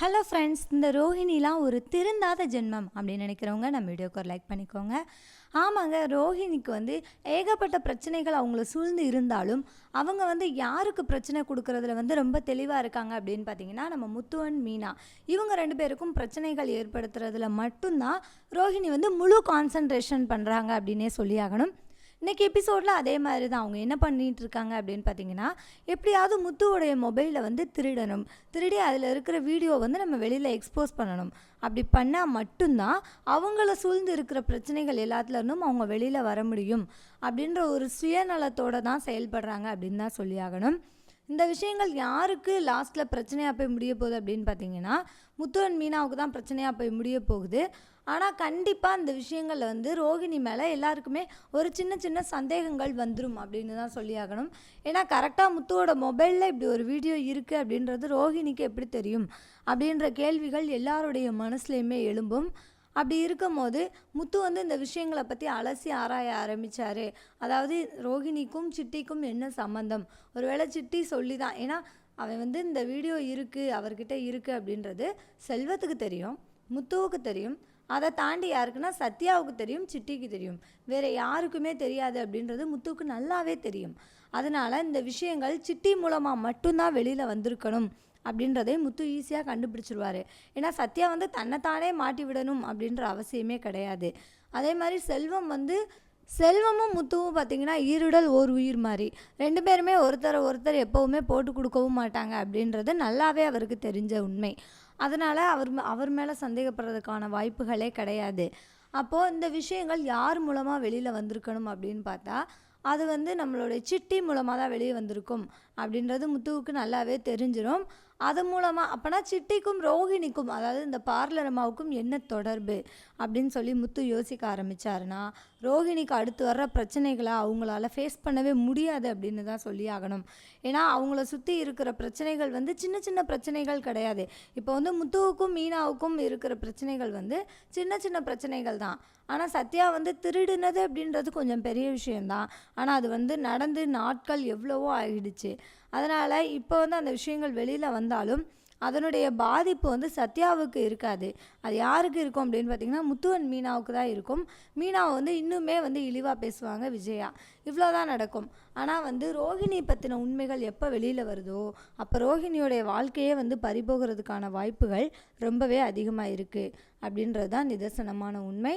Hello friends இந்த ரோஹிணிலாம் ஒரு திருந்தாத ஜென்மம் அப்படின்னு நினைக்கிறவங்க நம்ம வீடியோக்கு ஒரு லைக் பண்ணிக்கோங்க. ஆமாங்க ரோஹிணிக்கு வந்து ஏகப்பட்ட பிரச்சனைகள் அவங்கள சூழ்ந்து இருந்தாலும் அவங்க வந்து யாருக்கு பிரச்சனை கொடுக்குறதுல வந்து ரொம்ப தெளிவாக இருக்காங்க அப்படின்னு பார்த்தீங்கன்னா நம்ம முத்துவன் மீனா. இவங்க ரெண்டு பேருக்கும் பிரச்சனைகள் ஏற்படுத்துறதுல மட்டும்தான் ரோஹிணி வந்து முழு கான்சன்ட்ரேஷன் பண்ணுறாங்க அப்படின்னே சொல்லியாகணும். இன்றைக்கி எபிசோடில் அதே மாதிரி தான் அவங்க என்ன பண்ணிகிட்டு இருக்காங்க அப்படின்னு பார்த்தீங்கன்னா எப்படியாவது முத்துவோடைய மொபைலில் வந்து திருடணும். திருடி அதில் இருக்கிற வீடியோ வந்து நம்ம வெளியில் எக்ஸ்போஸ் பண்ணணும். அப்படி பண்ணால் மட்டும்தான் அவங்கள சூழ்ந்து இருக்கிற பிரச்சனைகள் எல்லாத்துலேருந்தும் அவங்க வெளியில் வர முடியும். அப்படின்ற ஒரு சுயநலத்தோடு தான் செயல்படுறாங்க அப்படின்னு தான் சொல்லியாகணும் இந்த விஷயங்கள் யாருக்கு லாஸ்ட்டில் பிரச்சனையாக போய் முடிய போகுது அப்படின்னு பார்த்தீங்கன்னா முத்துவன் மீனாவுக்கு தான் பிரச்சனையாக போய் முடிய போகுது. ஆனால் கண்டிப்பாக அந்த விஷயங்களில் வந்து ரோகிணி மேலே எல்லாருக்குமே ஒரு சின்ன சின்ன சந்தேகங்கள் வந்துடும் அப்படின்னு தான் சொல்லியாகணும் ஏன்னா கரெக்டாக முத்துவோட மொபைலில் இப்படி ஒரு வீடியோ இருக்குது அப்படின்றது ரோஹிணிக்கு எப்படி தெரியும்? அப்படின்ற கேள்விகள் எல்லாருடைய மனசுலையுமே எழும்பும். அப்படி இருக்கும்போது முத்து வந்து இந்த விஷயங்களை பற்றி அலசி ஆராய ஆரம்பித்தார் அதாவது ரோகிணிக்கும் சிட்டிக்கும் என்ன சம்மந்தம் ஒருவேளை சிட்டி சொல்லி தான் ஏன்னா அவன் வந்து இந்த வீடியோ இருக்குது அவர்கிட்ட இருக்குது அப்படின்றது செல்வத்துக்கு தெரியும் முத்துவுக்கு தெரியும். அதை தாண்டி யாருக்குன்னா சத்யாவுக்கு தெரியும் சிட்டிக்கு தெரியும். வேறு யாருக்குமே தெரியாது அப்படின்றது முத்துக்கு நல்லாவே தெரியும். அதனால் இந்த விஷயங்கள் சிட்டி மூலமாக மட்டும்தான் வெளியில் வந்திருக்கணும் அப்படின்றதே முத்து ஈஸியாக கண்டுபிடிச்சிருவார். ஏன்னா சத்யா வந்து தன்னைத்தானே மாட்டி விடணும் அப்படின்ற அவசியமே கிடையாது. அதே மாதிரி செல்வம் வந்து செல்வமும் முத்துவும் பார்த்திங்கன்னா ஈருடல் ஓர் உயிர் மாதிரி. ரெண்டு பேருமே ஒருத்தரை ஒருத்தர் எப்போவுமே போட்டு கொடுக்கவும் மாட்டாங்க அப்படின்றது நல்லாவே அவருக்கு தெரிஞ்ச உண்மை. அதனால் அவர் மே- அவர் மேலே சந்தேகப்படுறதுக்கான வாய்ப்புகளே கிடையாது. அப்போது இந்த விஷயங்கள் யார் மூலமாக வெளியில் வந்திருக்கணும் அப்படின்னு பார்த்தா அது வந்து நம்மளுடைய சிட்டி மூலமாக தான் வெளியே வந்திருக்கும். அப்படின்றது முத்துவுக்கு நல்லாவே தெரிஞ்சிடும் அது மூலமாக அப்போனா சிட்டிக்கும் ரோகிணிக்கும் அதாவது இந்த பார்லர் அம்மாவுக்கும் என்ன தொடர்பு? அப்படின்னு சொல்லி முத்து யோசிக்க ஆரம்பிச்சாருன்னா ரோஹிணிக்கு அடுத்து வர்ற பிரச்சனைகளை அவங்களால ஃபேஸ் பண்ணவே முடியாது அப்படின்னு தான் சொல்லி ஆகணும். ஏன்னா அவங்கள சுற்றி இருக்கிற பிரச்சனைகள் வந்து சின்ன சின்ன பிரச்சனைகள் கிடையாது. இப்போ வந்து முத்துவுக்கும் மீனாவுக்கும் இருக்கிற பிரச்சனைகள் வந்து சின்ன சின்ன பிரச்சனைகள் தான். ஆனால் சத்யா வந்து திருடினது அப்படின்றது கொஞ்சம் பெரிய விஷயந்தான் ஆனால் அது வந்து நடந்து நாட்கள் எவ்வளவோ ஆகிடுச்சு அதனால் இப்போ வந்து அந்த விஷயங்கள் வெளியில் வந்தாலும் அதனுடைய பாதிப்பு வந்து சத்யாவுக்கு இருக்காது. அது யாருக்கு இருக்கும் அப்படின்னு பார்த்தீங்கன்னா முத்துவன் மீனாவுக்கு தான் இருக்கும். மீனாவை வந்து இன்னுமே வந்து இழிவாக பேசுவாங்க விஜயா. இவ்வளோதான் நடக்கும். ஆனால் வந்து ரோஹிணி பற்றின உண்மைகள் எப்போ வெளியில் வருதோ அப்போ ரோஹிணியோடைய வாழ்க்கையே வந்து பறிபோகிறதுக்கான வாய்ப்புகள் ரொம்பவே அதிகமாக இருக்குது அப்படின்றது தான் நிதர்சனமான உண்மை.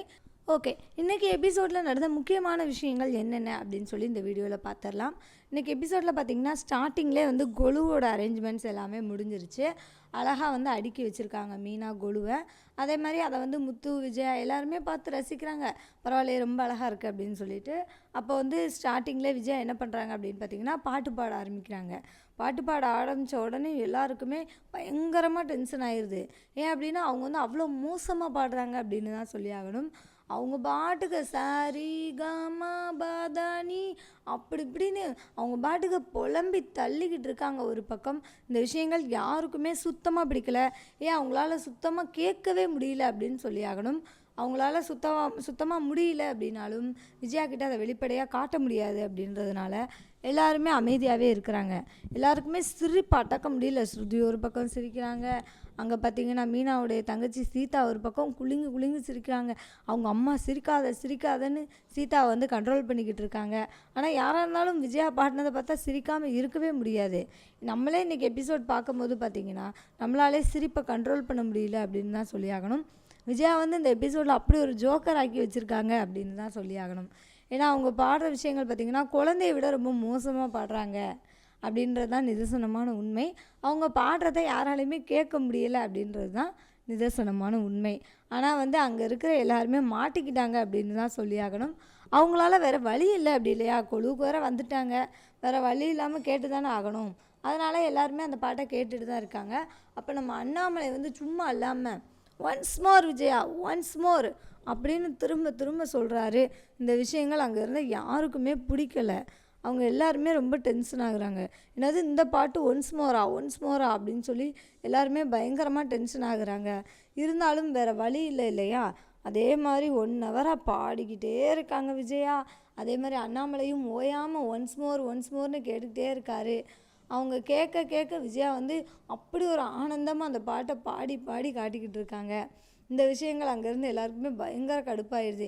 ஓகே. இன்றைக்கி எபிசோடில் நடந்த முக்கியமான விஷயங்கள் என்னென்ன அப்படின்னு சொல்லி இந்த வீடியோவில் பார்த்துடலாம் இன்றைக்கி எபிசோடில் பார்த்திங்கன்னா ஸ்டார்டிங்லேயே வந்து கொலுவோட அரேஞ்ச்மெண்ட்ஸ் எல்லாமே முடிஞ்சிருச்சு. அழகாக வந்து அடுக்கி வச்சுருக்காங்க மீனா கொலுவை. அதே மாதிரி அதை வந்து முத்து விஜயா எல்லாருமே பார்த்து ரசிக்கிறாங்க. பரவாயில்லையே ரொம்ப அழகாக இருக்குது அப்படின்னு சொல்லிட்டு. அப்போ வந்து ஸ்டார்டிங்லேயே விஜயா என்ன பண்ணுறாங்க அப்படின்னு பார்த்தீங்கன்னா பாட்டு பாட ஆரம்பிக்கிறாங்க. பாட்டு பாட ஆரம்பித்த உடனே எல்லாருக்குமே பயங்கரமாக டென்ஷன் ஆயிடுது ஏன் அப்படின்னா அவங்க வந்து அவ்வளோ மோசமாக பாடுறாங்க அப்படின்னு தான் சொல்லி ஆகணும். அவங்க பாட்டுக்கு சாரி கமா பாதானி அப்படி இப்படின்னு அவங்க பாட்டுக்கு புலம்பி தள்ளிக்கிட்டு இருக்காங்க ஒரு பக்கம். இந்த விஷயங்கள் யாருக்குமே சுத்தமாக பிடிக்கல. ஏன் அவங்களால சுத்தமாக கேட்கவே முடியல அப்படின்னு சொல்லி ஆகணும். அவங்களால சுத்தமாக சுத்தமாக முடியல அப்படின்னாலும் விஜயா கிட்ட அதை வெளிப்படையாக காட்ட முடியாது அப்படின்றதுனால எல்லாருமே அமைதியாகவே இருக்கிறாங்க. எல்லாருக்குமே சிரிப்பு அடக்க முடியல. ஸ்ருதி ஒரு பக்கம் சிரிக்கிறாங்க. அங்கே பார்த்தீங்கன்னா மீனாவுடைய தங்கச்சி சீதா ஒரு பக்கம் குளிங்கு குளிங்கு சிரிக்கிறாங்க. அவங்க அம்மா சிரிக்காத சிரிக்காதன்னு சீதாவை வந்து கண்ட்ரோல் பண்ணிக்கிட்டு இருக்காங்க. ஆனால் யாராக இருந்தாலும் விஜயா பாடினதை பார்த்தா சிரிக்காமல் இருக்கவே முடியாது. நம்மளே இன்றைக்கி எபிசோட் பார்க்கும்போது பார்த்தீங்கன்னா நம்மளாலே சிரிப்பை கண்ட்ரோல் பண்ண முடியல அப்படின்னு தான் சொல்லியாகணும். விஜயா வந்து இந்த எபிசோடில் அப்படி ஒரு ஜோக்கர் ஆக்கி வச்சுருக்காங்க அப்படின்னு தான் சொல்லியாகணும். ஏன்னா அவங்க பாடுற விஷயங்கள் பார்த்திங்கன்னா குழந்தைய விட ரொம்ப மோசமாக பாடுறாங்க. அப்படின்றது தான் நிதர்சனமான உண்மை. அவங்க பாடுறத யாராலையுமே கேட்க முடியலை அப்படின்றது தான் நிதர்சனமான உண்மை. ஆனால் வந்து அங்கே இருக்கிற எல்லாருமே மாட்டிக்கிட்டாங்க அப்படின்னு தான் சொல்லியாகணும் அவங்களால வேறு வழி இல்லை அப்படி இல்லையா? கொழுவுக்கு வேறு வந்துட்டாங்க. வேறு வழி இல்லாமல் கேட்டு தானே ஆகணும். அதனால் எல்லாருமே அந்த பாட்டை கேட்டுட்டு தான் இருக்காங்க. அப்போ நம்ம அண்ணாமலை வந்து சும்மா இல்லாமல் once more Vijaya once more அப்படின்னு திரும்ப திரும்ப சொல்கிறாரு இந்த விஷயங்கள் அங்கேருந்து யாருக்குமே பிடிக்கல. அவங்க எல்லாருமே ரொம்ப டென்ஷன் ஆகுறாங்க. என்னது இந்த பாட்டு ஒன்ஸ் மோரா ஒன்ஸ் மோரா அப்படின்னு சொல்லி எல்லாருமே பயங்கரமாக டென்ஷன் ஆகுறாங்க. இருந்தாலும் வேறு வழி இல்லை இல்லையா? அதே மாதிரி ஒன் ஹவராக பாடிக்கிட்டே இருக்காங்க விஜயா. அதே மாதிரி அண்ணாமலையும் ஓயாமல் ஒன்ஸ் மோர் ஒன்ஸ் மோர்னு கேட்டுக்கிட்டே இருக்காரு. அவங்க கேட்க கேட்க விஜயா வந்து அப்படி ஒரு ஆனந்தமாக அந்த பாட்டை பாடி பாடி காட்டிக்கிட்டு இருக்காங்க. இந்த விஷயங்கள் அங்கேருந்து எல்லாருக்குமே பயங்கர கடுப்பாயிருது.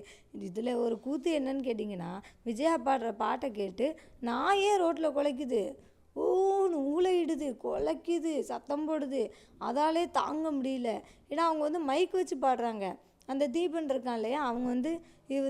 இதில் ஒரு கூத்து என்னன்னு கேட்டிங்கன்னா விஜயா பாடுற பாட்டை கேட்டு நாயே ரோட்டில் குலைக்குது. ஊன்னு ஊழையிடுது குலைக்குது சத்தம் போடுது. அதாலே தாங்க முடியல. ஏன்னா அவங்க வந்து மைக் வச்சு பாடுறாங்க. அந்த தீபன் இருக்கான் இல்லையா? அவங்க வந்து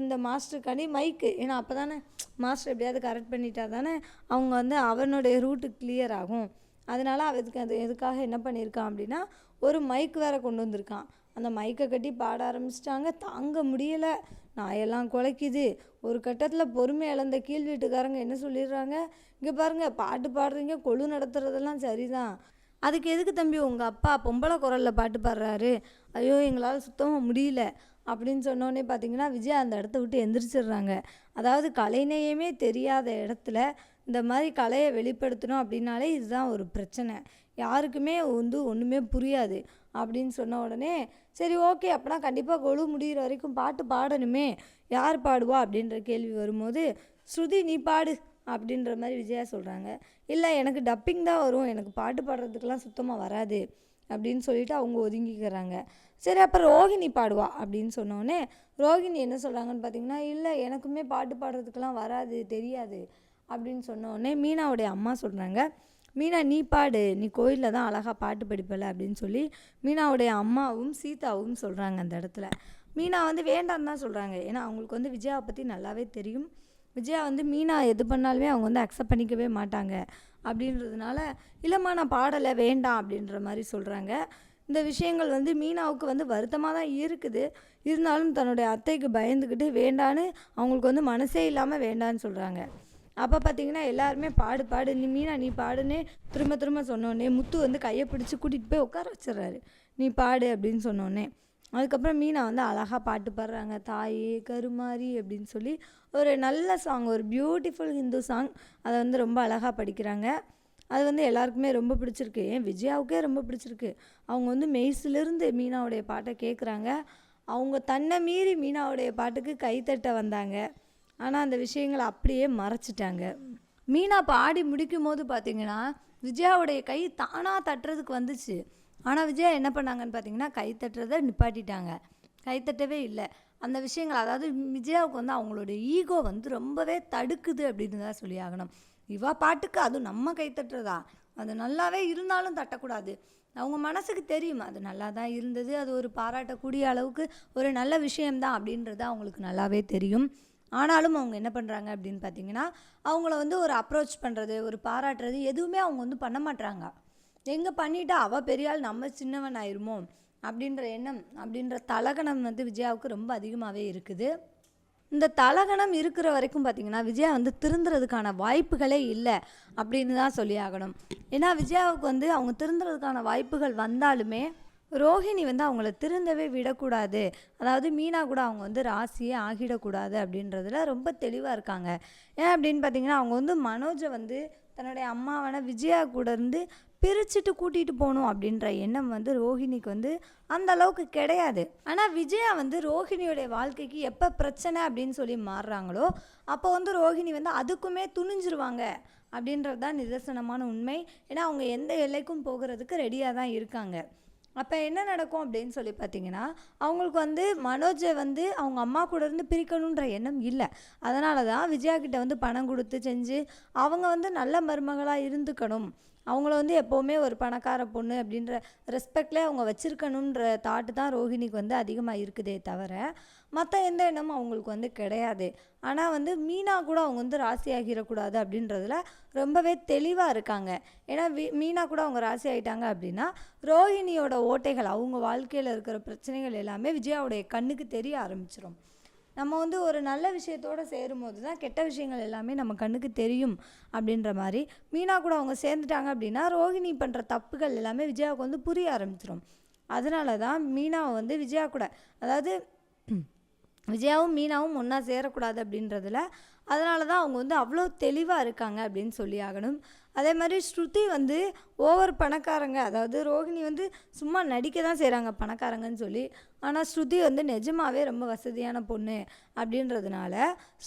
இந்த மாஸ்டருக்காண்டி மைக்கு ஏன்னா அப்போ தானே மாஸ்டர் எப்படியாவது கரெக்ட் பண்ணிட்டா தானே அவங்க வந்து அவனுடைய ரூட்டு கிளியர் ஆகும். அதனால் அதுக்கு அது எதுக்காக என்ன பண்ணியிருக்கான் அப்படின்னா ஒரு மைக் வேறு கொண்டு வந்திருக்கான். அந்த மைக்கை கட்டி பாட ஆரம்பிச்சிட்டாங்க. தாங்க முடியலை. நாயெல்லாம் குலைக்குது. ஒரு கட்டத்தில் பொறுமை இழந்த கீழ் வீட்டுக்காரங்க என்ன சொல்லிடுறாங்க? இங்கே பாருங்கள் பாட்டு பாடுறீங்க கொழு நடத்துறதெல்லாம் சரிதான். அதுக்கு எதுக்கு தம்பி உங்கள் அப்பா பொம்பளை குரலில் பாட்டு பாடுறாரு? ஐயோ எங்களால் சுத்தமாக முடியல. அப்படின்னு சொன்னோடனே பார்த்தீங்கன்னா விஜய் அந்த இடத்த விட்டு எந்திரிச்சிடுறாங்க. அதாவது கலைநேயமே தெரியாத இடத்துல இந்த மாதிரி கலையை வெளிப்படுத்தணும் அப்படின்னாலே இதுதான் ஒரு பிரச்சனை. யாருக்குமே வந்து ஒன்றுமே புரியாது. அப்படின்னு சொன்ன உடனே சரி ஓகே அப்படின்னா கண்டிப்பாக கொழு முடிகிற வரைக்கும் பாட்டு பாடணுமே. யார் பாடுவா? அப்படின்ற கேள்வி வரும்போது ஸ்ருதி நீ பாடு. அப்படின்ற மாதிரி விஜயா சொல்கிறாங்க இல்லை எனக்கு டப்பிங் தான் வரும். எனக்கு பாட்டு பாடுறதுக்கெலாம் சுத்தமாக வராது. அப்படின்னு சொல்லிட்டு அவங்க ஒதுங்கிக்கிறாங்க. சரி அப்போ ரோஹிணி பாடுவா? அப்படின்னு சொன்னோடனே ரோஹிணி என்ன சொல்கிறாங்கன்னு பார்த்தீங்கன்னா இல்லை எனக்குமே பாட்டு பாடுறதுக்கெலாம் வராது தெரியாது. அப்படின்னு சொன்னோடனே மீனாவுடைய அம்மா சொல்கிறாங்க மீனா நீ பாடு. நீ கோயிலில் தான் அழகாக பாட்டு படிப்பல அப்படின்னு சொல்லி மீனாவுடைய அம்மாவும் சீதாவும் சொல்கிறாங்க அந்த இடத்துல. மீனா வந்து வேண்டாம் தான் சொல்கிறாங்க ஏன்னா அவங்களுக்கு வந்து விஜயாவை பற்றி நல்லாவே தெரியும். விஜயா வந்து மீனா எது பண்ணாலுமே அவங்க வந்து அக்செப்ட் பண்ணிக்கவே மாட்டாங்க அப்படின்றதுனால இல்லைம்மா நான் பாடலை வேண்டாம் அப்படின்ற மாதிரி சொல்கிறாங்க இந்த விஷயங்கள் வந்து மீனாவுக்கு வந்து வருத்தமாக தான் இருக்குது. இருந்தாலும் தன்னுடைய அத்தைக்கு பயந்துக்கிட்டு வேண்டான்னு அவங்களுக்கு வந்து மனசே இல்லாமல் வேண்டான்னு சொல்கிறாங்க அப்போ பார்த்தீங்கன்னா எல்லாருமே பாடு பாடு. நீ மீனா நீ பாடுன்னு திரும்ப திரும்ப சொன்னோடனே முத்து வந்து கையை பிடிச்சி கூட்டிகிட்டு போய் உட்கார வச்சிடுறாரு. நீ பாடு அப்படின்னு சொன்னோடனே அதுக்கப்புறம் மீனா வந்து அழகாக பாட்டு பாடுறாங்க. தாயே கருமாரி அப்படின்னு சொல்லி ஒரு நல்ல சாங் ஒரு பியூட்டிஃபுல் ஹிந்து சாங் அதை வந்து ரொம்ப அழகாக படிக்கிறாங்க. அது வந்து எல்லாருக்குமே ரொம்ப பிடிச்சிருக்கு. ஏன்? விஜயாவுக்கே ரொம்ப பிடிச்சிருக்கு. அவங்க வந்து மெய்ஸிலிருந்து மீனாவுடைய பாட்டை கேட்குறாங்க அவங்க தன்னை மீறி மீனாவுடைய பாட்டுக்கு கைத்தட்ட வந்தாங்க. ஆனால் அந்த விஷயங்களை அப்படியே மறைச்சிட்டாங்க. மீனா பாடி முடிக்கும் போது பார்த்தீங்கன்னா விஜயாவுடைய கை தானாக தட்டுறதுக்கு வந்துச்சு. ஆனால் விஜயா என்ன பண்ணாங்கன்னு பார்த்தீங்கன்னா கை தட்டுறதை நிப்பாட்டிட்டாங்க. கை தட்டவே இல்லை. அந்த விஷயங்கள் அதாவது விஜயாவுக்கு வந்து அவங்களோட ஈகோ வந்து ரொம்பவே தடுக்குது அப்படின்னு தான் சொல்லி ஆகணும். இவா பாட்டுக்கு அதுவும் நம்ம கை தட்டுறதா? அது நல்லாவே இருந்தாலும் தட்டக்கூடாது. அவங்க மனசுக்கு தெரியும் அது நல்லா தான் இருந்தது அது ஒரு பாராட்டக்கூடிய அளவுக்கு ஒரு நல்ல விஷயம்தான் அப்படின்றது அவங்களுக்கு நல்லாவே தெரியும். ஆனாலும் அவங்க என்ன பண்ணுறாங்க அப்படின்னு பார்த்தீங்கன்னா அவங்கள வந்து ஒரு அப்ரோச் பண்ணுறது ஒரு பாராட்டுறது எதுவுமே அவங்க வந்து பண்ண மாட்றாங்க. எங்கே பண்ணிட்டா அவள் பெரியாள் நம்ம சின்னவன் ஆயிருமோ? அப்படின்ற எண்ணம் அப்படின்ற தலகணம் வந்து விஜயாவுக்கு ரொம்ப அதிகமாகவே இருக்குது. இந்த தலகணம் இருக்கிற வரைக்கும் பார்த்தீங்கன்னா விஜயா வந்து திருந்துறதுக்கான வாய்ப்புகளே இல்லை அப்படின்னு தான் சொல்லி ஆகணும். ஏன்னா விஜயாவுக்கு வந்து அவங்க திருந்துறதுக்கான வாய்ப்புகள் வந்தாலுமே ரோஹிணி வந்து அவங்கள திருந்தவே விடக்கூடாது. அதாவது மீனா கூட அவங்க வந்து ராசியே ஆகிடக்கூடாது அப்படின்றதுல ரொம்ப தெளிவாக இருக்காங்க. ஏன் அப்படின்னு பார்த்தீங்கன்னா அவங்க வந்து மனோஜை வந்து தன்னுடைய அம்மாவான விஜயா கூட இருந்து பிரிச்சுட்டு கூட்டிகிட்டு போகணும் அப்படின்ற எண்ணம் வந்து ரோஹிணிக்கு வந்து அந்த அளவுக்கு கிடையாது. ஆனால் விஜயா வந்து ரோஹிணியோடைய வாழ்க்கைக்கு எப்போ பிரச்சனை அப்படின்னு சொல்லி மாறுறாங்களோ அப்போ வந்து ரோஹிணி வந்து அதுக்குமே துணிஞ்சிருவாங்க அப்படின்றது தான் நிதர்சனமான உண்மை. ஏன்னா அவங்க எந்த எல்லைக்கும் போகிறதுக்கு ரெடியாக தான் இருக்காங்க. அப்போ என்ன நடக்கும் அப்படின்னு சொல்லி பார்த்தீங்கன்னா அவங்களுக்கு வந்து மனோஜை வந்து அவங்க அம்மா கூட இருந்து பிரிக்கணுன்ற எண்ணம் இல்லை. அதனால தான் விஜயா கிட்ட வந்து பணம் கொடுத்து செஞ்சு அவங்க வந்து நல்ல மருமகளாக இருந்துக்கணும். அவங்கள வந்து எப்போவுமே ஒரு பணக்கார பொண்ணு அப்படின்ற ரெஸ்பெக்ட்லேயே அவங்க வச்சுருக்கணுன்ற தாட்டு தான் ரோஹிணிக்கு வந்து அதிகமாக இருக்குதே தவிர மற்ற எந்த எண்ணமும் அவங்களுக்கு வந்து கிடையாது. ஆனால் வந்து மீனா கூட அவங்க வந்து ராசி ஆகிடக்கூடாது அப்படின்றதுல ரொம்பவே தெளிவாக இருக்காங்க. ஏன்னா வி மீனா கூட அவங்க ராசி ஆகிட்டாங்க அப்படின்னா ரோஹிணியோட ஓட்டைகள் அவங்க வாழ்க்கையில் இருக்கிற பிரச்சனைகள் எல்லாமே விஜயாவுடைய கண்ணுக்கு தெரிய ஆரம்பிச்சிடும் நம்ம வந்து ஒரு நல்ல விஷயத்தோடு சேரும்போது தான் கெட்ட விஷயங்கள் எல்லாமே நம்ம கண்ணுக்கு தெரியும் அப்படின்ற மாதிரி. மீனா கூட அவங்க சேர்ந்துட்டாங்க அப்படின்னா ரோஹிணி பண்ணுற தப்புகள் எல்லாமே விஜயாவுக்கு வந்து புரிய ஆரம்பிச்சிடும் அதனால தான் மீனாவை வந்து விஜயா கூட அதாவது விஜயாவும் மீனாவும் ஒன்றா சேரக்கூடாது அப்படின்றதுல அதனால தான் அவங்க வந்து அவ்வளோ தெளிவாக இருக்காங்க அப்படின்னு சொல்லி ஆகணும். அதே மாதிரி ஸ்ருதி வந்து ஓவர் பணக்காரங்க. அதாவது ரோஹிணி வந்து சும்மா நடிக்க தான் செய்கிறாங்க பணக்காரங்கன்னு சொல்லி. ஆனால் ஸ்ருதி வந்து நிஜமாகவே ரொம்ப வசதியான பொண்ணு அப்படின்றதுனால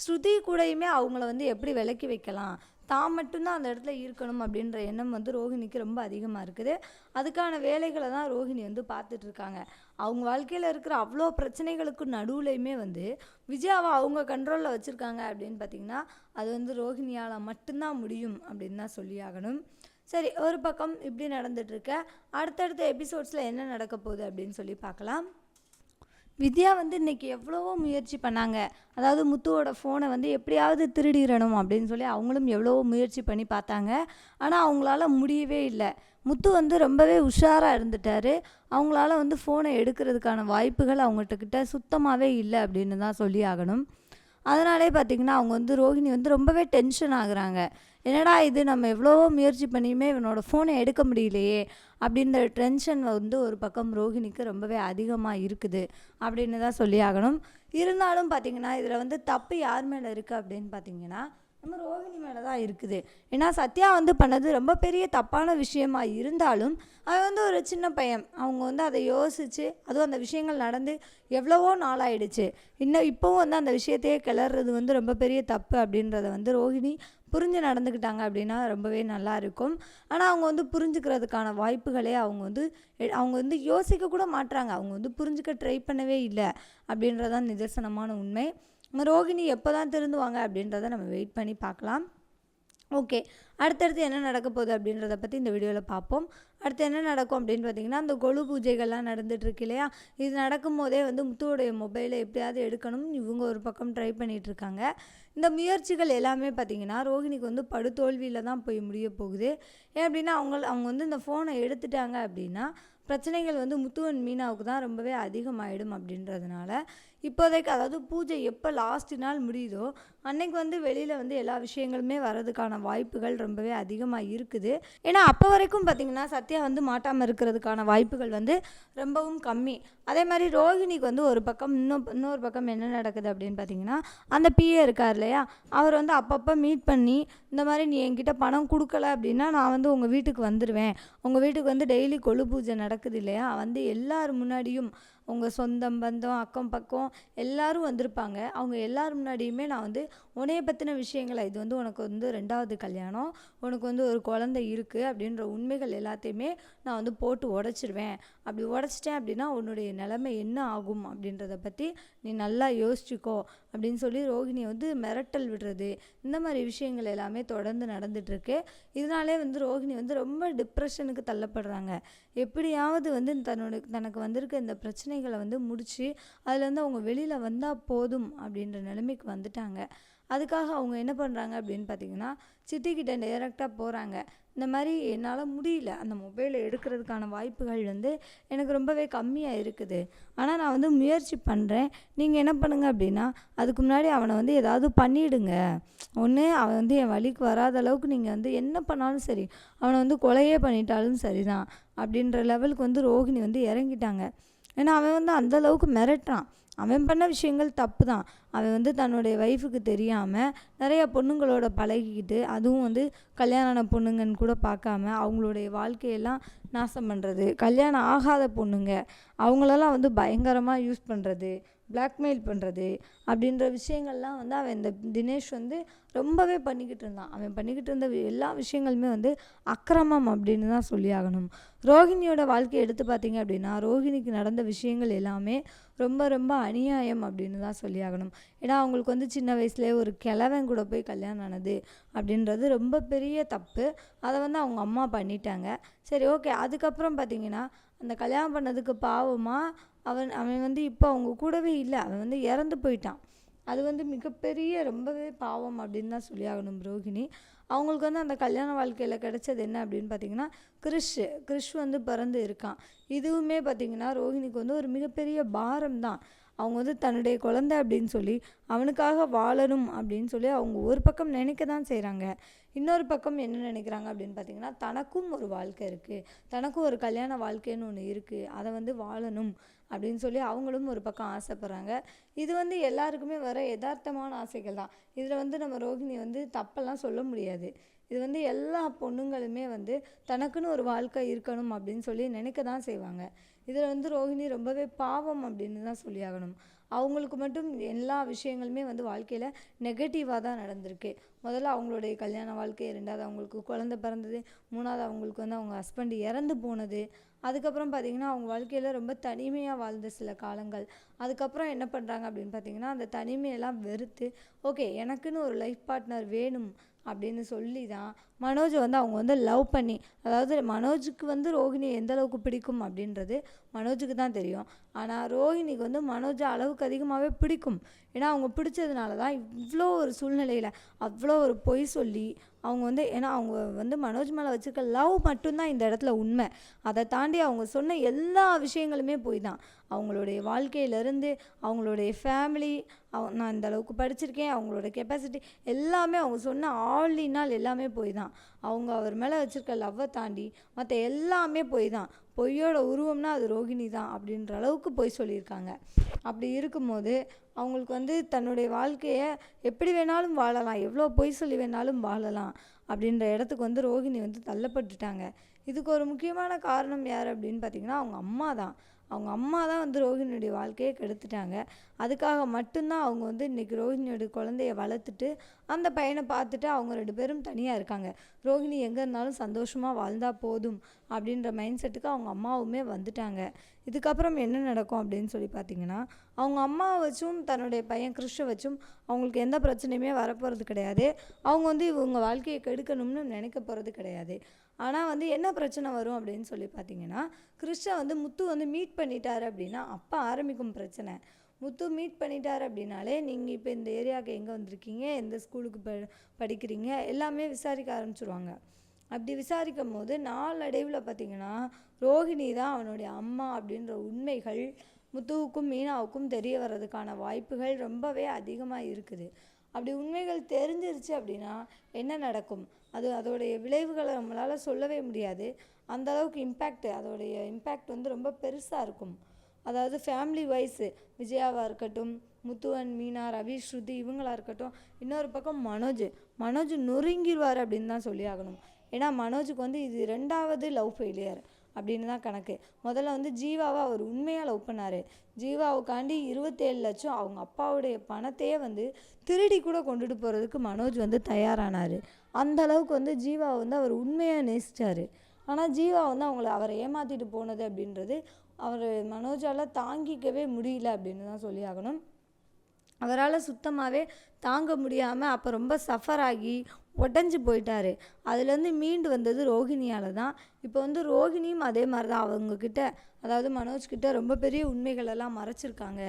ஸ்ருதி கூடயுமே அவங்கள வந்து எப்படி விலக்கி வைக்கலாம்? தான் மட்டும்தான் அந்த இடத்துல இருக்கணும் அப்படின்ற எண்ணம் வந்து ரோஹிணிக்கு ரொம்ப அதிகமாக இருக்குது. அதுக்கான வேலைகளை தான் ரோஹிணி வந்து பார்த்துட்ருக்காங்க அவங்க வாழ்க்கையில் இருக்கிற அவ்வளோ பிரச்சனைகளுக்கு நடுவுலையுமே வந்து விஜயாவை அவங்க கண்ட்ரோலில் வச்சுருக்காங்க அப்படின்னு பார்த்தீங்கன்னா அது வந்து ரோஹிணியால் மட்டும்தான் முடியும் அப்படின்னு தான் சொல்லி ஆகணும். சரி ஒரு பக்கம் இப்படி நடந்துட்டுருக்க அடுத்தடுத்த எபிசோட்ஸில் என்ன நடக்க போகுது அப்படின்னு சொல்லி பார்க்கலாம். வித்யா வந்து இன்றைக்கி எவ்வளவோ முயற்சி பண்ணாங்க. அதாவது முத்துவோட ஃபோனை வந்து எப்படியாவது திருடிடணும் அப்படின்னு சொல்லி அவங்களும் எவ்வளவோ முயற்சி பண்ணி பார்த்தாங்க. ஆனால் அவங்களால முடியவே இல்லை. முத்து வந்து ரொம்பவே உஷாராக இருந்துட்டாரு. அவங்களால வந்து ஃபோனை எடுக்கிறதுக்கான வாய்ப்புகள் அவங்ககிட்ட சுத்தமாகவே இல்லை அப்படின்னு தான் சொல்லி ஆகணும். அதனாலே பார்த்திங்கன்னா அவங்க வந்து ரோஹிணி வந்து ரொம்பவே டென்ஷன் ஆகுறாங்க. என்னடா இது நம்ம எவ்வளவோ முயற்சி பண்ணியுமே இவனோட ஃபோனை எடுக்க முடியலையே அப்படின்ற டென்ஷன் வந்து ஒரு பக்கம் ரோஹிணிக்கு ரொம்பவே அதிகமாக இருக்குது அப்படின்னு தான் சொல்லி ஆகணும். இருந்தாலும் பார்த்தீங்கன்னா இதில் வந்து தப்பு யார் மேலே இருக்குது அப்படின்னு பார்த்தீங்கன்னா நம்ம ரோஹிணி மேலே தான் இருக்குது. ஏன்னா சத்யா வந்து பண்ணது ரொம்ப பெரிய தப்பான விஷயமா இருந்தாலும் அவன் வந்து ஒரு சின்ன பையன். அவங்க வந்து அதை யோசித்து அதுவும் அந்த விஷயங்கள் நடந்து எவ்வளவோ நாளாயிடுச்சு. இன்னும் இப்போவும் வந்து அந்த விஷயத்தையே கிளறது வந்து ரொம்ப பெரிய தப்பு அப்படின்றத வந்து ரோஹிணி புரிஞ்சு நடந்துக்கிட்டாங்க அப்படின்னா ரொம்பவே நல்லா இருக்கும். ஆனால் அவங்க வந்து புரிஞ்சுக்கிறதுக்கான வாய்ப்புகளே அவங்க வந்து எ- அவங்க வந்து யோசிக்க கூட மாட்டுறாங்க அவங்க வந்து புரிஞ்சுக்க ட்ரை பண்ணவே இல்லை அப்படின்றதான் நிதர்சனமான உண்மை. ரோகிணி எப்போ தான் திருந்துவாங்க அப்படின்றத நம்ம வெயிட் பண்ணி பார்க்கலாம். ஓகே அடுத்தடுத்து என்ன நடக்க போகுது அப்படின்றத பற்றி இந்த வீடியோவில் பார்ப்போம். அடுத்து என்ன நடக்கும் அப்படின்னு பார்த்தீங்கன்னா அந்த கொலு பூஜைகள்லாம் நடந்துகிட்ருக்கு இல்லையா? இது நடக்கும் போதே வந்து முத்துவோடைய மொபைலை எப்படியாவது எடுக்கணும். இவங்க ஒரு பக்கம் ட்ரை பண்ணிகிட்ருக்காங்க இருக்காங்க. இந்த முயற்சிகள் எல்லாமே பார்த்தீங்கன்னா ரோஹிணிக்கு வந்து படுதோல்வியில் தான் போய் முடிய போகுது. ஏன் அப்படின்னா அவங்க அவங்க வந்து இந்த ஃபோனை எடுத்துட்டாங்க அப்படின்னா பிரச்சனைகள் வந்து முத்துவன் மீனாவுக்கு தான் ரொம்பவே அதிகமாயிடும் அப்படின்றதுனால இப்போதைக்கு அதாவது பூஜை எப்போ லாஸ்ட் நாள் முடியுதோ அன்னைக்கு வந்து வெளியில் வந்து எல்லா விஷயங்களுமே வர்றதுக்கான வாய்ப்புகள் ரொம்பவே அதிகமாக இருக்குது. ஏன்னா அப்போ வரைக்கும் பார்த்திங்கன்னா சத்யா வந்து மாட்டாமல் இருக்கிறதுக்கான வாய்ப்புகள் வந்து ரொம்பவும் கம்மி. அதே மாதிரி ரோஹிணிக்கு வந்து ஒரு பக்கம் இன்னும் இன்னொரு பக்கம் என்ன நடக்குது அப்படின்னு பார்த்தீங்கன்னா அந்த பிஏ இருக்கார் இல்லையா? அவர் வந்து அப்பப்போ மீட் பண்ணி இந்த மாதிரி நீ என்கிட்ட பணம் கொடுக்கல அப்படின்னா நான் வந்து உங்கள் வீட்டுக்கு வந்துடுவேன் உங்கள் வீட்டுக்கு வந்து டெய்லி கொழு பூஜை நடக்குது இல்லையா? வந்து எல்லார் முன்னாடியும் உங்கள் சொந்தம் பந்தம் அக்கம் பக்கம் எல்லோரும் வந்திருப்பாங்க. அவங்க எல்லார் முன்னாடியுமே நான் வந்து உன்னைய பற்றின விஷயங்களை இது வந்து உனக்கு வந்து ரெண்டாவது கல்யாணம் உனக்கு வந்து ஒரு குழந்தை இருக்குது அப்படின்ற உண்மைகள் எல்லாத்தையுமே நான் வந்து போட்டு உடச்சிருவேன். அப்படி உடச்சிட்டேன் அப்படின்னா உன்னுடைய நிலைமை என்ன ஆகும் அப்படின்றத பற்றி நீ நல்லா யோசிச்சுக்கோ. அப்படின்னு சொல்லி ரோகிணியை வந்து மிரட்டல் விடுறது இந்த மாதிரி விஷயங்கள் எல்லாமே தொடர்ந்து நடந்துகிட்ருக்கு இதனாலே வந்து ரோகிணி வந்து ரொம்ப டிப்ரெஷனுக்கு தள்ளப்படுறாங்க. எப்படியாவது வந்து தன்னோட தனக்கு வந்திருக்க இந்த பிரச்சனைகளை வந்து முடித்து அதுலேருந்து அவங்க வெளியில் வந்தால் போதும் அப்படின்ற நிலைமைக்கு வந்துட்டாங்க. அதுக்காக அவங்க என்ன பண்ணுறாங்க அப்படின்னு பார்த்தீங்கன்னா சித்திக்கிட்ட டைரெக்டாக போகிறாங்க இந்த மாதிரி என்னால் முடியல. அந்த மொபைலை எடுக்கிறதுக்கான வாய்ப்புகள் வந்து எனக்கு ரொம்பவே கம்மியாக இருக்குது. ஆனால் நான் வந்து முயற்சி பண்ணுறேன் நீங்கள் என்ன பண்ணுங்கள் அப்படின்னா அதுக்கு முன்னாடி அவனை வந்து ஏதாவது பண்ணிவிடுங்க ஒன்று அவன் வந்து என் வழிக்கு வராத அளவுக்கு நீங்கள் வந்து என்ன பண்ணாலும் சரி அவனை வந்து கொலையே பண்ணிட்டாலும் சரிதான் அப்படின்ற லெவலுக்கு வந்து ரோகிணி வந்து இறங்கிட்டாங்க. ஏன்னா அவன் வந்து அந்தளவுக்கு மிரட்டுறான். அவன் பண்ண விஷயங்கள் தப்பு தான் அவன் வந்து தன்னுடைய ஒய்ஃபுக்கு தெரியாமல் நிறைய பொண்ணுங்களோட பழகிக்கிட்டு அதுவும் வந்து கல்யாணம் ஆன பொண்ணுங்கன்னு கூட பார்க்காம அவங்களுடைய வாழ்க்கையெல்லாம் நாசம் பண்ணுறது கல்யாணம் ஆகாத பொண்ணுங்க அவங்களெல்லாம் வந்து பயங்கரமாக யூஸ் பண்ணுறது பிளாக்மெயில் பண்ணுறது அப்படின்ற விஷயங்கள்லாம் வந்து அவன் இந்த தினேஷ் வந்து ரொம்பவே பண்ணிக்கிட்டு இருந்தான். அவன் பண்ணிக்கிட்டு இருந்த எல்லா விஷயங்களுமே வந்து அக்கிரமம் அப்படின்னு தான் சொல்லி ஆகணும். ரோஹிணியோட வாழ்க்கையை எடுத்து பார்த்தீங்க அப்படின்னா ரோஹிணிக்கு நடந்த விஷயங்கள் எல்லாமே ரொம்ப ரொம்ப அநியாயம் அப்படின்னு தான் சொல்லி ஆகணும். ஏன்னா அவங்களுக்கு வந்து சின்ன வயசுலேயே ஒரு கிழவன் கூட போய் கல்யாணம் ஆனது அப்படின்றது ரொம்ப பெரிய தப்பு. அதை வந்து அவங்க அம்மா பண்ணிட்டாங்க. சரி ஓகே. அதுக்கப்புறம் பார்த்தீங்கன்னா அந்த கல்யாணம் பண்ணதுக்கு பாவமாக அவன் அவன் வந்து இப்போ அவங்க கூடவே இல்லை. அவன் வந்து இறந்து போயிட்டான். அது வந்து மிகப்பெரிய ரொம்பவே பாவம் அப்படின்னு தான் சொல்லி ஆகணும் ரோஹிணி அவங்களுக்கு வந்து அந்த கல்யாண வாழ்க்கையில் கிடைச்சது என்ன அப்படின்னு பார்த்தீங்கன்னா கிறிஷ். கிறிஷ் வந்து பிறந்து இருக்கான். இதுவுமே பார்த்தீங்கன்னா ரோஹிணிக்கு வந்து ஒரு மிகப்பெரிய பாரம் தான் அவங்க வந்து தன்னுடைய குழந்தை அப்படின்னு சொல்லி அவனுக்காக வாழணும் அப்படின்னு சொல்லி அவங்க ஒரு பக்கம் நினைக்க தான் செய்கிறாங்க இன்னொரு பக்கம் என்ன நினைக்கிறாங்க அப்படின்னு பார்த்தீங்கன்னா தனக்கும் ஒரு வாழ்க்கை இருக்குது தனக்கும் ஒரு கல்யாண வாழ்க்கைன்னு ஒன்று இருக்குது அதை வந்து வாழணும் அப்படின்னு சொல்லி அவங்களும் ஒரு பக்கம் ஆசைப்படுறாங்க. இது வந்து எல்லாருக்குமே வர யதார்த்தமான ஆசைகள் தான். இதில் வந்து நம்ம ரோகிணி வந்து தப்பெல்லாம் சொல்ல முடியாது. இது வந்து எல்லா பொண்ணுங்களுமே வந்து தனக்குன்னு ஒரு வாழ்க்கை இருக்கணும் அப்படின்னு சொல்லி நினைக்க தான் செய்வாங்க. இதில் வந்து ரோஹிணி ரொம்பவே பாவம் அப்படின்னு தான் சொல்லி ஆகணும். அவங்களுக்கு மட்டும் எல்லா விஷயங்களுமே வந்து வாழ்க்கையில் நெகட்டிவாக தான் நடந்திருக்கு. முதல்ல அவங்களுடைய கல்யாண வாழ்க்கை ரெண்டாவது அவங்களுக்கு குழந்த பிறந்தது மூணாவது அவங்களுக்கு வந்து அவங்க ஹஸ்பண்ட் இறந்து போனது. அதுக்கப்புறம் பார்த்திங்கன்னா அவங்க வாழ்க்கையில் ரொம்ப தனிமையாக வாழ்ந்த சில காலங்கள். அதுக்கப்புறம் என்ன பண்ணுறாங்க அப்படின்னு பார்த்தீங்கன்னா அந்த தனிமையெல்லாம் வெறுத்து ஓகே எனக்குன்னு ஒரு லைஃப் பார்ட்னர் வேணும். அப்படின்னு சொல்லி தான் மனோஜை வந்து அவங்க வந்து லவ் பண்ணி அதாவது மனோஜுக்கு வந்து ரோகிணியை எந்த அளவுக்கு பிடிக்கும் அப்படின்றது மனோஜுக்கு தான் தெரியும். ஆனால் ரோஹிணிக்கு வந்து மனோஜா அளவுக்கு அதிகமாகவே பிடிக்கும். ஏன்னா அவங்க பிடிச்சதுனால தான் இவ்வளோ ஒரு சூழ்நிலையில் அவ்வளோ ஒரு பொய் சொல்லி அவங்க வந்து ஏன்னா அவங்க வந்து மனோஜ் மேலே வச்சுருக்க லவ் மட்டும்தான் இந்த இடத்துல உண்மை. அதை தாண்டி அவங்க சொன்ன எல்லா விஷயங்களுமே போய் தான் அவங்களுடைய வாழ்க்கையிலேருந்து அவங்களுடைய ஃபேமிலி அவ நான் இந்த அளவுக்கு படிச்சிருக்கேன் அவங்களோட கெப்பாசிட்டி எல்லாமே அவங்க சொன்ன ஆள்லினால் எல்லாமே போய் தான் அவங்க அவர் மேலே வச்சுருக்க லவ்வை தாண்டி மற்ற எல்லாமே போய் தான் பொய்யோட உருவம்னா அது ரோகிணி தான் அப்படின்ற அளவுக்கு பொய் சொல்லியிருக்காங்க. அப்படி இருக்கும்போது அவங்களுக்கு வந்து தன்னுடைய வாழ்க்கையை எப்படி வேணாலும் வாழலாம் எவ்வளோ பொய் சொல்லி வேணாலும் வாழலாம் அப்படின்ற இடத்துக்கு வந்து ரோகிணி வந்து தள்ளப்பட்டுட்டாங்க. இதுக்கு ஒரு முக்கியமான காரணம் யார் அப்படின்னு பார்த்தீங்கன்னா அவங்க அம்மா தான். அவங்க அம்மா தான் வந்து ரோஹிணியுடைய வாழ்க்கையை கெடுத்துட்டாங்க. அதுக்காக மட்டும்தான் அவங்க வந்து இன்றைக்கி ரோஹிணியோடைய குழந்தைய வளர்த்துட்டு அந்த பையனை பார்த்துட்டு அவங்க ரெண்டு பேரும் தனியாக இருக்காங்க. ரோஹிணி எங்கே இருந்தாலும் சந்தோஷமாக வாழ்ந்தால் போதும் அப்படின்ற மைண்ட் செட்டுக்கு அவங்க அம்மாவுமே வந்துட்டாங்க. இதுக்கப்புறம் என்ன நடக்கும் அப்படின்னு சொல்லி பார்த்தீங்கன்னா அவங்க அம்மாவை வச்சும் தன்னுடைய பையன் கிறிஷை வச்சும் அவங்களுக்கு எந்த பிரச்சனையுமே வரப்போகிறது கிடையாது. அவங்க வந்து இவங்க வாழ்க்கையை கெடுக்கணும்னு நினைக்க போகிறது கிடையாது. ஆனால் வந்து என்ன பிரச்சனை வரும் அப்படின்னு சொல்லி பார்த்தீங்கன்னா கிறிஷை வந்து முத்து வந்து மீட் பண்ணிட்டாரு அப்படின்னா அப்போ ஆரம்பிக்கும் பிரச்சனை. முத்து மீட் பண்ணிட்டார் அப்படின்னாலே நீங்கள் இப்போ இந்த ஏரியாவுக்கு எங்கே வந்திருக்கீங்க? எந்த ஸ்கூலுக்கு ப படிக்கிறீங்க? எல்லாமே விசாரிக்க ஆரம்பிச்சிருவாங்க. அப்படி விசாரிக்கும் போது நாளடைவில் பார்த்திங்கன்னா ரோஹிணி தான் அவனுடைய அம்மா அப்படின்ற உண்மைகள் முத்துவுக்கும் மீனாவுக்கும் தெரிய வர்றதுக்கான வாய்ப்புகள் ரொம்பவே அதிகமாக இருக்குது. அப்படி உண்மைகள் தெரிஞ்சிருச்சு அப்படின்னா என்ன நடக்கும்? அது அதோடைய விளைவுகளை நம்மளால் சொல்லவே முடியாது. அந்த அளவுக்கு இம்பேக்ட் அதோடைய இம்பேக்ட் வந்து ரொம்ப பெருசாக இருக்கும். அதாவது ஃபேமிலி வைஸு விஜயாவாக இருக்கட்டும் முத்துவன் மீனா ரவி ஸ்ருதி இவங்களாக இருக்கட்டும் இன்னொரு பக்கம் மனோஜ். மனோஜ் நொறுங்கிடுவார் அப்படின்னு தான் சொல்லி ஆகணும். ஏன்னா மனோஜுக்கு வந்து இது ரெண்டாவது லவ் ஃபெயிலியர் அப்படின்னு தான் கணக்கு. முதல்ல வந்து ஜீவாவை அவர் உண்மையாக லவ் பண்ணார். ஜீவாவுக்காண்டி இருபத்தேழு லட்சம் அவங்க அப்பாவுடைய பணத்தையே வந்து திருடி கூட கொண்டுட்டு போகிறதுக்கு மனோஜ் வந்து தயாரானார். அந்த அளவுக்கு வந்து ஜீவாவை வந்து அவர் உண்மையாக நேசித்தார் ஆனால் ஜீவா வந்து அவங்கள அவரை ஏமாற்றிட்டு போனது அப்படின்றது அவர் மனோஜால் தாங்கிக்கவே முடியல அப்படின்னு தான் சொல்லி ஆகணும். அவரால் சுத்தமாகவே தாங்க முடியாமல் அப்போ ரொம்ப சஃபர் ஆகி உடஞ்சி போயிட்டாரு. அதுலேருந்து மீண்டு வந்தது ரோஹிணியால் தான் இப்போ வந்து ரோஹிணியும் அதே மாதிரி தான் அவங்கக்கிட்ட அதாவது மனோஜ்கிட்ட ரொம்ப பெரிய உண்மைகளெல்லாம் மறைச்சிருக்காங்க.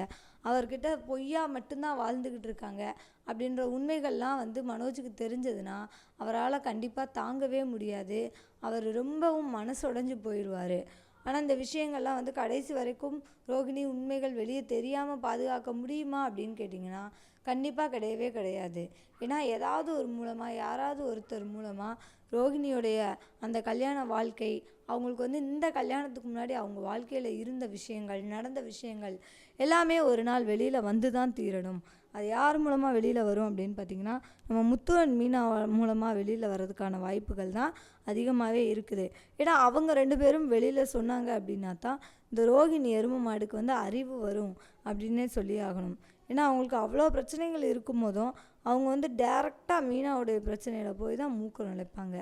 அவர்கிட்ட பொய்யா மட்டும்தான் வாழ்ந்துக்கிட்டு இருக்காங்க. அப்படின்ற உண்மைகள்லாம் வந்து மனோஜுக்கு தெரிஞ்சதுன்னா அவரால் கண்டிப்பாக தாங்கவே முடியாது. அவர் ரொம்பவும் மனசு உடஞ்சி போயிடுவார். ஆனால் இந்த விஷயங்கள்லாம் வந்து கடைசி வரைக்கும் ரோகிணி உண்மைகள் வெளியே தெரியாமல் பாதுகாக்க முடியுமா அப்படின்னு கேட்டிங்கன்னா கண்டிப்பாக கிடையவே கிடையாது. ஏன்னா ஏதாவது ஒரு மூலமாக யாராவது ஒருத்தர் மூலமாக ரோகிணியோடைய அந்த கல்யாண வாழ்க்கை அவங்களுக்கு வந்து இந்த கல்யாணத்துக்கு முன்னாடி அவங்க வாழ்க்கையில் இருந்த விஷயங்கள் நடந்த விஷயங்கள் எல்லாமே ஒரு நாள் வெளியில் வந்து தான் தீரணும். அது யார் மூலமாக வெளியில் வரும் அப்படின்னு பார்த்தீங்கன்னா நம்ம முத்துவன் மீனா மூலமாக வெளியில் வர்றதுக்கான வாய்ப்புகள் தான் அதிகமாகவே இருக்குது. ஏன்னா அவங்க ரெண்டு பேரும் வெளியில் சொன்னாங்க அப்படின்னா தான் இந்த ரோகிணி எரும மாடுக்கு வந்து அறிவு வரும் அப்படின்னே சொல்லி ஆகணும். ஏன்னா அவங்களுக்கு அவ்வளோ பிரச்சனைகள் இருக்கும் போதும் அவங்க வந்து டேரெக்டாக மீனாவுடைய பிரச்சனையில் போய் தான் மூக்க நுழைப்பாங்க.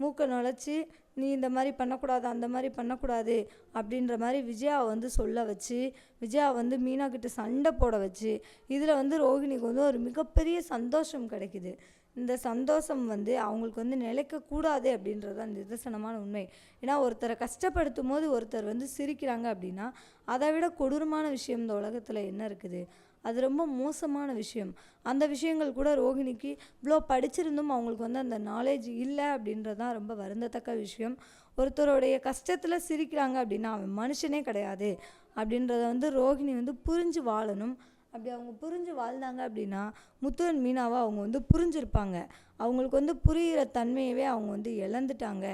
மூக்க நுழைச்சி நீ இந்த மாதிரி பண்ணக்கூடாது அந்த மாதிரி பண்ணக்கூடாது அப்படின்ற மாதிரி விஜயாவை வந்து சொல்ல வச்சு விஜயா வந்து மீனாக்கிட்ட சண்டை போட வச்சு இதில் வந்து ரோஹிணிக்கு வந்து ஒரு மிகப்பெரிய சந்தோஷம் கிடைக்குது. இந்த சந்தோஷம் வந்து அவங்களுக்கு வந்து நிலைக்கக்கூடாது அப்படின்றது தான் நிதர்சனமான உண்மை. ஏன்னா ஒருத்தரை கஷ்டப்படுத்தும் போது ஒருத்தர் வந்து சிரிக்கிறாங்க அப்படின்னா அதை விட கொடூரமான விஷயம் இந்த உலகத்தில் என்ன இருக்குது? அது ரொம்ப மோசமான விஷயம். அந்த விஷயங்கள் கூட ரோகிணிக்கு இவ்வளோ படிச்சிருந்தும் அவங்களுக்கு வந்து அந்த நாலேஜ் இல்லை அப்படின்றது தான் ரொம்ப வருந்தத்தக்க விஷயம். ஒருத்தருடைய கஷ்டத்தில் சிரிக்கிறாங்க அப்படின்னா அவன் மனுஷனே கிடையாது. அப்படின்றத வந்து ரோகிணி வந்து புரிஞ்சு வாழணும். அப்படி அவங்க புரிஞ்சு வாழ்ந்தாங்க அப்படின்னா முத்துவன் மீனாவை அவங்க வந்து புரிஞ்சிருப்பாங்க. அவங்களுக்கு வந்து புரிகிற தன்மையவே அவங்க வந்து இழந்துட்டாங்க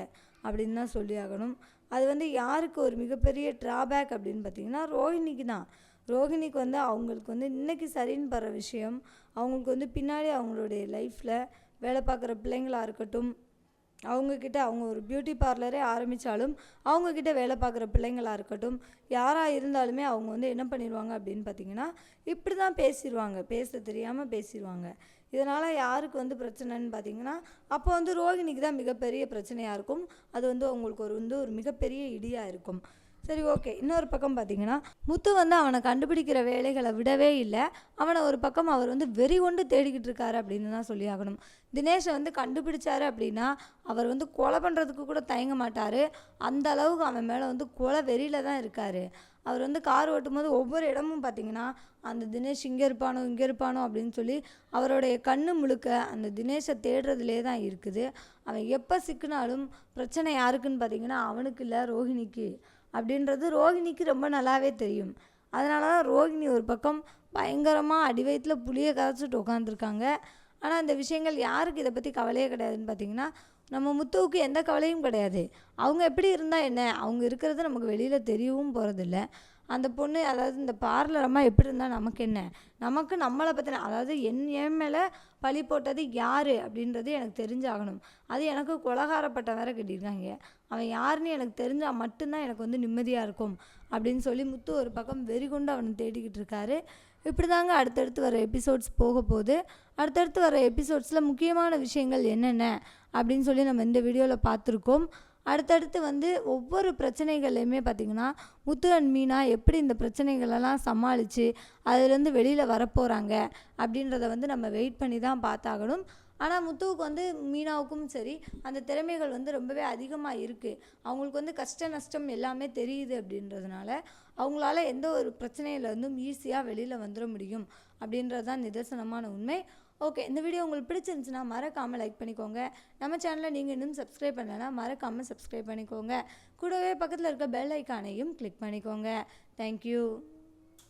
அப்படின்னு தான் சொல்லி ஆகணும். அது வந்து யாருக்கு ஒரு மிகப்பெரிய ட்ராபேக் அப்படின்னு பார்த்தீங்கன்னா ரோஹிணிக்கு தான். ரோஹிணிக்கு வந்து அவங்களுக்கு வந்து இன்றைக்கி சரின்னு படுற விஷயம் அவங்களுக்கு வந்து பின்னாடி அவங்களுடைய லைஃப்பில் வேலை பார்க்குற பிள்ளைங்களாக இருக்கட்டும் அவங்கக்கிட்ட அவங்க ஒரு பியூட்டி பார்லரே ஆரம்பித்தாலும் அவங்கக்கிட்ட வேலை பார்க்குற பிள்ளைங்களாக இருக்கட்டும் யாராக இருந்தாலுமே அவங்க வந்து என்ன பண்ணிடுவாங்க அப்படின்னு பார்த்தீங்கன்னா இப்படி தான் பேசிடுவாங்க பேச தெரியாமல் பேசிடுவாங்க இதனால் யாருக்கு வந்து பிரச்சனைன்னு பார்த்தீங்கன்னா அப்போ வந்து ரோஹிணிக்கு தான் மிகப்பெரிய பிரச்சனையாக இருக்கும். அது வந்து அவங்களுக்கு ஒரு வந்து ஒரு மிகப்பெரிய இடியாக இருக்கும். சரி ஓகே இன்னொரு பக்கம் பார்த்தீங்கன்னா முத்து வந்து அவனை கண்டுபிடிக்கிற வேலைகளை விடவே இல்லை. அவனை ஒரு பக்கம் அவர் வந்து வெறி கொண்டு தேடிக்கிட்டு இருக்காரு அப்படின்னு தான் சொல்லி ஆகணும். தினேஷை வந்து கண்டுபிடிச்சாரு அப்படின்னா அவர் வந்து கொலை பண்ணுறதுக்கு கூட தயங்க மாட்டார். அந்த அளவுக்கு அவன் மேலே வந்து கொலை வெறியில் தான் இருக்கார். அவர் வந்து கார் ஓட்டும்போது ஒவ்வொரு இடமும் பார்த்தீங்கன்னா அந்த தினேஷ் இங்கே இருப்பானோ இங்கே இருப்பானோ அப்படின்னு சொல்லி அவருடைய கண்ணு முழுக்க அந்த தினேஷை தேடுறதுலே தான் இருக்குது. அவன் எப்போ சிக்கினாலும் பிரச்சனை யாருக்குன்னு பார்த்தீங்கன்னா அவனுக்கு இல்லை ரோஹிணிக்கு. அப்படின்றது ரோகிணிக்கு ரொம்ப நல்லாவே தெரியும். அதனால தான் ரோகிணி ஒரு பக்கம் பயங்கரமாக அடி வயிற்றில் புளியை கரைச்சிட்டு உட்காந்துருக்காங்க ஆனால் இந்த விஷயங்கள் யாருக்கு இதை பற்றி கவலையே கிடையாதுன்னு பார்த்தீங்கன்னா நம்ம முத்துவுக்கு எந்த கவலையும் கிடையாது. அவங்க எப்படி இருந்தால் என்ன? அவங்க இருக்கிறது நமக்கு வெளியில் தெரியவும் போகிறதில்ல அந்த பொண்ணு அதாவது இந்த பார்லர் அம்மா எப்படி இருந்தால் நமக்கு என்ன? நமக்கு நம்மளை பற்றின அதாவது என் என் மேலே பழி போட்டது யார் அப்படின்றது எனக்கு தெரிஞ்சாகணும். அது எனக்கு கொலகாரப்பட்ட வேற கட்டியிருக்காங்க. அவன் யாருன்னு எனக்கு தெரிஞ்சால் மட்டும்தான் எனக்கு வந்து நிம்மதியாக இருக்கும் அப்படின்னு சொல்லி முத்து ஒரு பக்கம் வெறி கொண்டு அவனை தேடிக்கிட்டு இருக்காரு. இப்படி தாங்க அடுத்தடுத்து வர எபிசோட்ஸ் போக போகுது. அடுத்தடுத்து வர எபிசோட்ஸில் முக்கியமான விஷயங்கள் என்னென்ன அப்படின்னு சொல்லி நம்ம இந்த வீடியோவில் பார்த்துருக்கோம். அடுத்தடுத்து வந்து ஒவ்வொரு பிரச்சனைகள்லையுமே பார்த்திங்கன்னா முத்து அண்ட் மீனா எப்படி இந்த பிரச்சனைகளெல்லாம் சமாளித்து அதுலேருந்து வெளியில் வரப்போகிறாங்க அப்படின்றத வந்து நம்ம வெயிட் பண்ணி தான் பார்த்தாகணும். ஆனால் முத்துவுக்கு வந்து மீனாவுக்கும் சரி அந்த திறமைகள் வந்து ரொம்பவே அதிகமாக இருக்குது அவங்களுக்கு வந்து கஷ்ட நஷ்டம் எல்லாமே தெரியுது அப்படின்றதுனால அவங்களால எந்த ஒரு பிரச்சனையிலேருந்தும் ஈஸியாக வெளியில் வந்துட முடியும் அப்படின்றது தான் நிதர்சனமான உண்மை. ஓகே இந்த வீடியோ உங்களுக்கு பிடிச்சிருந்துச்சுன்னா மறக்காமல் லைக் பண்ணிக்கோங்க. நம்ம சேனலை நீங்கள் இன்னும் சப்ஸ்கிரைப் பண்ணலைன்னா மறக்காமல் சப்ஸ்கிரைப் பண்ணிக்கோங்க. கூடவே பக்கத்தில் இருக்க பெல் ஐக்கானையும் கிளிக் பண்ணிக்கோங்க. தேங்க்யூ